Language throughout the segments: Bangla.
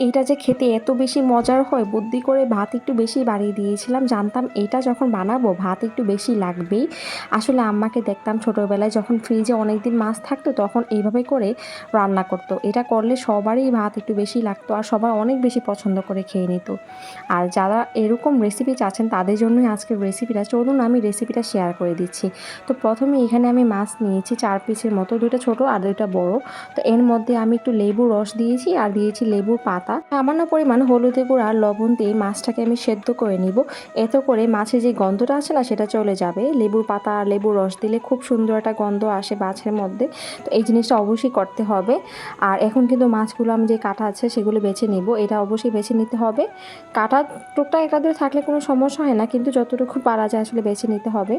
এইটা যে খেতে এত বেশি মজার হয়, বুদ্ধি করে ভাত একটু বেশি বাড়িয়ে দিয়েছিলাম। জানতাম এটা যখন বানাবো, ভাত একটু বেশি লাগবেই। আসলে আম্মাকে দেখতাম ছোটোবেলায় যখন ফ্রিজে অনেক দিন মাছ থাকতো, তখন এইভাবে করে রান্না করতো। এটা করলে সবারই ভাত একটু বেশি লাগতো আর সবাই অনেক বেশি পছন্দ করে খেয়ে নিত। আর যারা এরকম রেসিপি চাচ্ছেন, তাদের জন্যই আজকের রেসিপিটা চলুন, আমি রেসিপিটা শেয়ার করে দিচ্ছি। তো প্রথমে এখানে আমি মাছ নিয়েছি, চার পিসের মতো দুটো ছোট আর দুটো বড়। তো এর মধ্যে আমি একটু লেবু রস দিয়েছি আর দিয়েছি লেবুর পাতা। সামান্য পরিমাণ হলুদের গুঁড়া আর লবণ দিয়ে মাছটাকে আমি সেদ্ধ করে নিব। এত করে মাছের যে গন্ধটা আছে না, সেটা চলে যাবে। লেবুর পাতা আর লেবুর রস দিলে খুব সুন্দর একটা গন্ধ আসে মাছের মধ্যে। তো এই জিনিসটা অবশ্যই করতে হবে। আর এখন কিন্তু মাছগুলো আমি যে কাটা আছে, সেগুলো বেছে নিব। এটা অবশ্যই বেছে নিতে হবে। কাটা টুকটা একাদের থাকলে কোনো সমস্যা হয় না, কিন্তু যতটুকু পারা যায় আসলে বেছে নিতে হবে।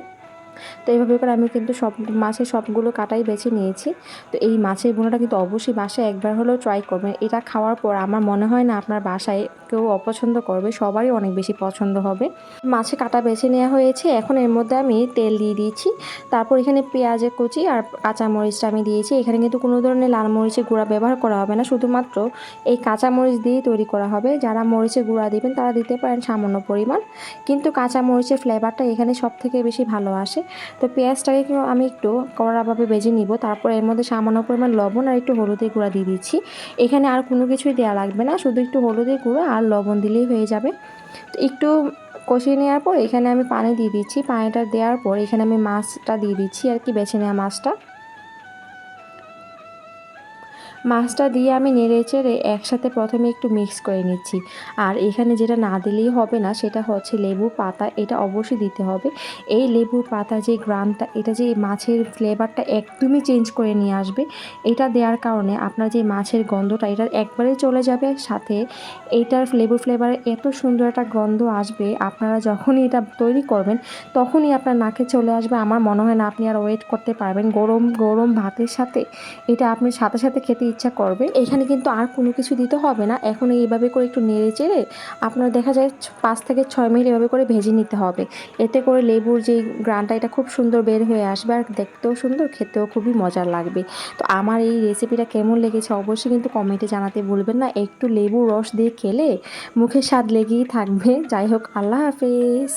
তো এইভাবে করে আমি কিন্তু সব মাছের সবগুলো কাটাই বেছে নিয়েছি। তো এই মাছের বোনাটা কিন্তু অবশ্যই বাসায় একবার হলেও ট্রাই করবেন। এটা খাওয়ার পর আমার মনে হয় না আপনার বাসায় কেউ অপছন্দ করবে, সবারই অনেক বেশি পছন্দ হবে। মাছে কাটা বেছে নেওয়া হয়েছে, এখন এর মধ্যে আমি তেল দিয়ে দিয়েছি। তারপর এখানে পেঁয়াজের কুচি আর কাঁচা মরিচটা আমি দিয়েছি। এখানে কিন্তু কোনো ধরনের লাল মরিচের গুঁড়া ব্যবহার করা হবে না, শুধুমাত্র এই কাঁচা মরিচ দিয়েই তৈরি করা হবে। যারা মরিচের গুঁড়া দিবেন তারা দিতে পারেন সামান্য পরিমাণ। কিন্তু কাঁচা মরিচের ফ্লেভারটা এখানে সব থেকে বেশি ভালো আসে। তো পেঁয়াজটাকে আমি একটু কড়াভাবে ভেজে নিব। তারপর এর মধ্যে সামান্য পরিমাণ লবণ আর একটু হলুদের গুঁড়া দিয়ে দিচ্ছি। এখানে আর কোনো কিছুই দেওয়া লাগবে না, শুধু একটু হলুদের গুঁড়ো আর লবণ দিলেই হয়ে যাবে। তো একটু কষিয়ে নেওয়ার পর এখানে আমি পানি দিয়ে দিচ্ছি। পানিটা দেওয়ার পর এখানে আমি মাছটা দিয়ে দিচ্ছি আর কি, বেছে নেওয়া মাছটা। মাছটা দিয়ে আমি নেড়ে চেড়ে একসাথে প্রথমে একটু মিক্স করে নিচ্ছি। আর এখানে যেটা না দিলেই হবে না, সেটা হচ্ছে লেবু পাতা। এটা অবশ্যই দিতে হবে। এই লেবুর পাতা যে গ্রামটা, এটা যে মাছের ফ্লেভারটা একদমই চেঞ্জ করে নিয়ে আসবে, এটা দেওয়ার কারণে আপনার যে মাছের গন্ধটা, এটা একবারে চলে যাবে। সাথে এইটার লেবুর ফ্লেভারে এত সুন্দর একটা গন্ধ আসবে, আপনারা যখনই এটা তৈরি করবেন, তখনই আপনার নাকে চলে আসবে। আমার মনে হয় না আপনি আর ওয়েট করতে পারবেন। গরম গরম ভাতের সাথে এটা আপনি সাথে সাথে খেতে ইচ্ছা করবে এখানে কিন্তু আর কোনো কিছু দিতে হবে না। এখন এইভাবে করে একটু নেড়ে চেড়ে আপনার দেখা যায় পাঁচ থেকে ছয় মিনিট এভাবে করে ভেজে নিতে হবে। এতে করে লেবুর যে গ্রানটা, এটা খুব সুন্দর বের হয়ে আসবে আর দেখতেও সুন্দর, খেতেও খুবই মজার লাগবে। তো আমার এই রেসিপিটা কেমন লেগেছে অবশ্যই কিন্তু কমেন্টে জানাতে ভুলবেন না। একটু লেবু রস দিয়ে খেলে মুখে স্বাদ লেগেই থাকবে। যাই হোক, আল্লাহ হাফেজ।